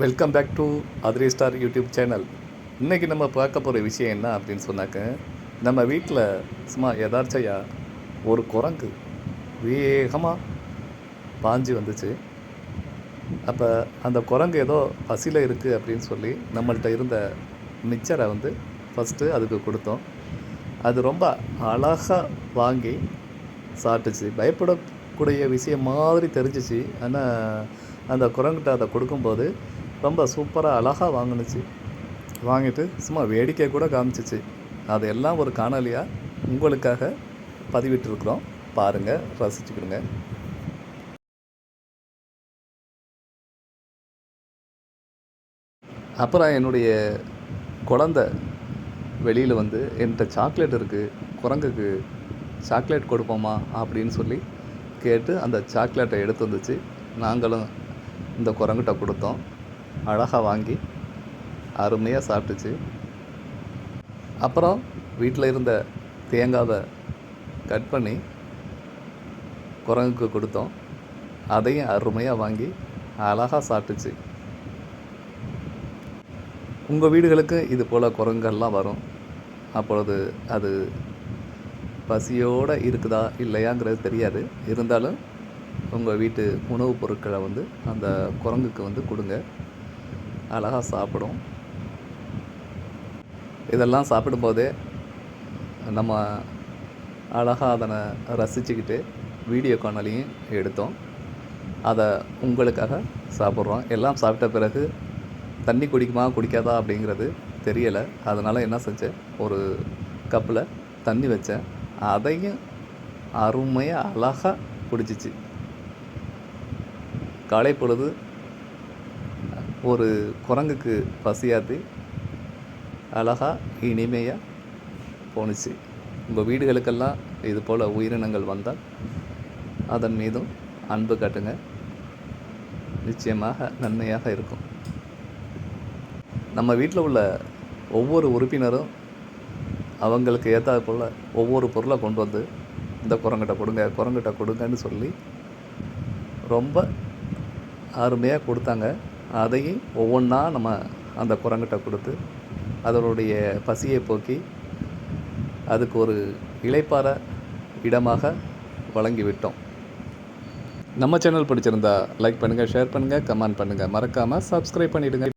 Welcome back to Athiri star YouTube channel இன்றைக்கி நம்ம பார்க்க போகிற விஷயம் என்ன அப்படின்னு சொன்னாக்க நம்ம வீட்டில் சும்மா எதார்ச்சையாக ஒரு குரங்கு வேகமாக பாஞ்சு வந்துச்சு. அப்போ அந்த குரங்கு ஏதோ பசியில் இருக்குது அப்படின்னு சொல்லி நம்மள்கிட்ட இருந்த மிச்சரை வந்து ஃபஸ்ட்டு அதுக்கு கொடுத்தோம். அது ரொம்ப அழகாக வாங்கி சாப்பிட்டுச்சு. பயப்படக்கூடிய விஷயம் மாதிரி தெரிஞ்சிச்சு. ஆனால் அந்த குரங்கிட்ட அதை கொடுக்கும்போது ரொம்ப சூப்பராக அழகாக வாங்கினுச்சு. வாங்கிட்டு சும்மா வேடிக்கை கூட காமிச்சிச்சு. அதெல்லாம் ஒரு காணொலியாக உங்களுக்காக பதிவிட்டிருக்கிறோம். பாருங்கள் ரசிச்சுக்கிடுங்க. அப்புறம் என்னுடைய குழந்த வெளியில் வந்து என்கிட்ட சாக்லேட் இருக்குது குரங்குக்கு சாக்லேட் கொடுப்போமா? அப்படின்னு சொல்லி கேட்டு அந்த சாக்லேட்டை எடுத்து வந்துச்சு. நாங்களும் இந்த குரங்கிட்ட கொடுத்தோம். அழகாக வாங்கி அருமையாக சாப்பிட்டுச்சு. அப்புறம் வீட்டில் இருந்த தேங்காவை கட் பண்ணி குரங்குக்கு கொடுத்தோம். அதையும் அருமையாக வாங்கி அழகாக சாப்பிட்டுச்சு. உங்கள் வீடுகளுக்கு இது போல் குரங்குகள்லாம் வரும். அப்பொழுது அது பசியோடு இருக்குதா இல்லையாங்கிறது தெரியாது. இருந்தாலும் உங்கள் வீட்டு உணவுப் பொருட்களை வந்து அந்த குரங்குக்கு வந்து கொடுங்க. அழகாக சாப்பிடும். இதெல்லாம் சாப்பிடும்போதே நம்ம அழகாக அதனை ரசிச்சுக்கிட்டு வீடியோ காணொலியும் எடுத்தோம். அதை உங்களுக்காக சாப்பிட்றோம். எல்லாம் சாப்பிட்ட பிறகு தண்ணி குடிக்குமா குடிக்காதா அப்படிங்கிறது தெரியலை. அதனால் என்ன செஞ்சேன்? ஒரு கப்பில் தண்ணி வச்சேன். அதையும் அருமையாக அழகாக குடிச்சிச்சு. காலை பொழுது ஒரு குரங்குக்கு பசியாது. அழகாக இனிமையாக போணுச்சு. உங்கள் வீடுகளுக்கெல்லாம் இது போல் உயிரினங்கள் வந்தால் அதன் மீதும் அன்பு காட்டுங்க. நிச்சயமாக நன்மையாக இருக்கும். நம்ம வீட்டில் உள்ள ஒவ்வொரு உறுப்பினரும் அவங்களுக்கு ஏற்றாது போல் ஒவ்வொரு பொருளை கொண்டு வந்து இந்த குரங்கிட்ட கொடுங்க குரங்கிட்ட கொடுங்கன்னு சொல்லி ரொம்ப அருமையாக கொடுத்தாங்க. அதையும் ஒவ்வொன்றா நம்ம அந்த குரங்கிட்ட கொடுத்து அதனுடைய பசியை போக்கி அதுக்கு ஒரு இளைப்பாற இடமாக வழங்கிவிட்டோம் நம்ம சேனல் பிடிச்சிருந்தா லைக் பண்ணுங்கள் ஷேர் பண்ணுங்கள் கமெண்ட் பண்ணுங்கள் மறக்காமல் சப்ஸ்கிரைப் பண்ணிவிடுங்க